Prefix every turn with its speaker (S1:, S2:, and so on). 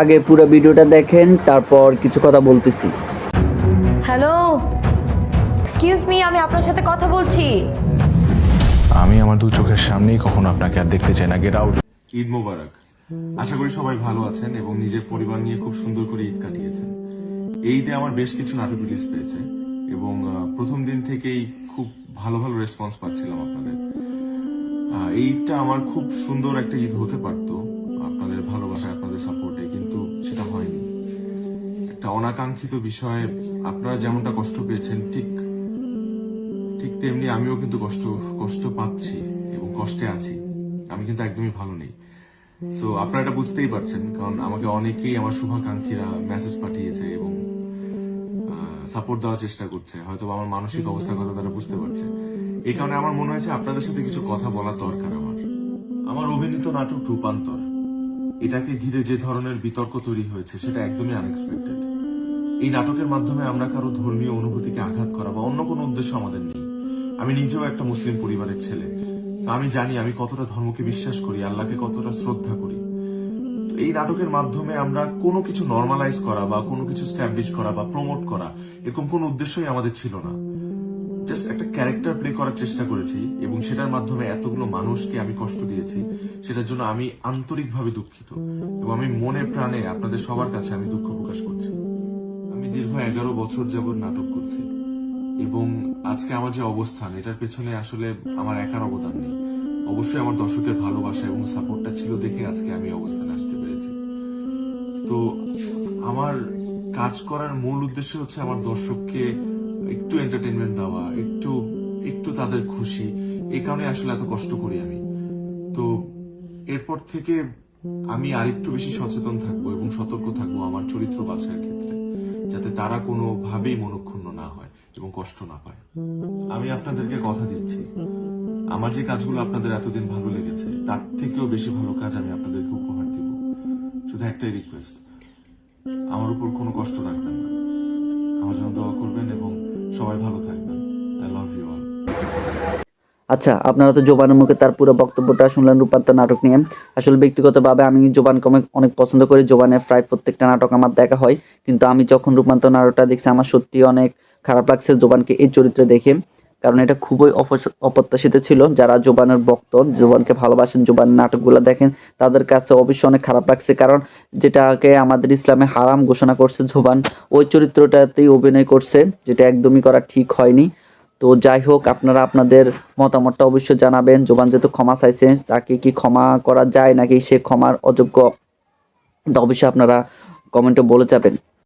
S1: আগে পুরো ভিডিওটা দেখেন তারপর কিছু কথা বলতেছি।
S2: হ্যালো এক্সকিউজ মি আমি আপনার সাথে কথা বলছি।
S3: আমি আমার দু চোখের সামনেই কখনো আপনাকে আর দেখতে চাই না। Get out
S4: Eid Mubarak. আশা করি সবাই ভালো আছেন এবং নিজের পরিবার নিয়ে খুব সুন্দর করে ঈদ কাটিয়েছেন। এই ঈদে আমার বেশ কিছু নাটক রিলিজ পেয়েছে এবং প্রথম দিন থেকেই খুব ভালো ভালো রেসপন্স পাচ্ছিলাম আপনাদের। এই ঈদটা আমার খুব সুন্দর একটা ঈদ হতে পারতো। অনাকাঙ্ক্ষিত বিষয়ে আপনারা যেমনটা কষ্ট পেয়েছেন, ঠিক ঠিক তেমনি আমিও কিন্তু কষ্ট কষ্ট পাচ্ছি এবং কষ্টে আছি। আমি কিন্তু একদমই ভালো নেই। তো আপনারা এটা বুঝতেই পারছেন, কারণ আমাকে অনেকেই আমার শুভাকাঙ্ক্ষীরা মেসেজ পাঠিয়েছে এবং সাপোর্ট দেওয়ার চেষ্টা করছে। হয়তো আমার মানসিক অবস্থার কথা তারা বুঝতে পারছে। এই কারণে আমার মনে হয়েছে আপনাদের সাথে কিছু কথা বলা দরকার আমার। আমার অভিনীত নাটক রূপান্তর, এটাকে ঘিরে যে ধরনের বিতর্ক তৈরি হয়েছে, সেটা একদমই আনএক্সপেক্টেড এই নাটকের মাধ্যমে আমরা কারও ধর্মীয় অনুভূতিকে আঘাত করা বা অন্য কোনো উদ্দেশ্য আমাদের নেই। আমি নিজেও একটা মুসলিম পরিবারের ছেলে। আমি জানি, আমি কতটা ধর্মকে বিশ্বাস করি, আল্লাহকে কতটা শ্রদ্ধা করি। এই নাটকের মাধ্যমে আমরা কোনো কিছু নর্মালাইজ করা বা কোনো কিছু স্ট্যাবলিশ করা বা প্রমোট করা, এরকম কোনো উদ্দেশ্যই আমাদের ছিল না। জাস্ট একটা ক্যারেক্টার প্লে করার চেষ্টা করেছি এবং সেটার মাধ্যমে এতগুলো মানুষকে আমি কষ্ট দিয়েছি, সেটার জন্য আমি আন্তরিকভাবে দুঃখিত এবং আমি মনে প্রাণে আপনাদের সবার কাছে আমি দুঃখ প্রকাশ করছি। দীর্ঘ এগারো বছর যাবত নাটক করছি। এবং আজকে আমার যে অবস্থান, এটার পেছনে আসলে আমার একার অবদান নেই। অবশ্যই আমার দর্শকের ভালোবাসা এবং সাপোর্টটা ছিল দেখে আজকে আমি অবস্থানে আসতে পেরেছি। তো আমার কাজ করার মূল উদ্দেশ্য হচ্ছে আমার দর্শককে একটু এন্টারটেনমেন্ট দেওয়া, একটু একটু তাদের খুশি। এই কারণে আসলে এত কষ্ট করি আমি। তো এরপর থেকে আমি আরেকটু বেশি সচেতন থাকব এবং সতর্ক থাকব আমার চরিত্র ক্ষেত্রে যাতে তারা কোনোভাবেই মনক্ষুণ্ণ না হয় এবং কষ্ট না পায়। আমি আপনাদেরকে কথা দিচ্ছি। আমার যে কাজগুলো আপনাদের এতদিন ভালো লেগেছে, তার থেকেও বেশি ভালো কাজ আমি আপনাদেরকে উপহার দিব। শুধু একটাই রিকোয়েস্ট আমার উপর কোনো কষ্ট রাখবেন না। আমার জন্য দোয়া করবেন এবং সবাই ভালো থাকবেন। আই লাভ ইউ অল
S1: আচ্ছা আপনারা তো জোবানের মুখে তার পুরো বক্তব্যটা শুনলেন, রূপান্তর নাটক নিয়ে। আসলে ব্যক্তিগতভাবে আমি জোবানকে অনেক অনেক পছন্দ করি, জোবানের প্রায় প্রত্যেকটা নাটক আমার দেখা হয়। কিন্তু আমি যখন রূপান্তর নাটকটা দেখছি, আমার সত্যি অনেক খারাপ লাগছে জোবানকে এই চরিত্রে দেখে। কারণ এটা খুবই অপ্রত্যাশিত ছিল। যারা জোবানের ভক্ত, জোবানকে ভালোবাসেন, জোবানের নাটকগুলো দেখেন, তাদের কাছে অবশ্যই অনেক খারাপ লাগছে। কারণ যেটাকে আমাদের ইসলামে হারাম ঘোষণা করছে জোবান, ওই চরিত্রটাতেই অভিনয় করছে, যেটা একদমই করা ঠিক হয়নি। তো যাই হোক, আপনারা আপনাদের মতামতটা অবশ্যই জানাবেন। জোবান যেহেতু ক্ষমা চাইছে, তাকে কি ক্ষমা করা যায় নাকি সে ক্ষমার অযোগ্য? অবশ্যই আপনারা কমেন্টে বলে যাবেন।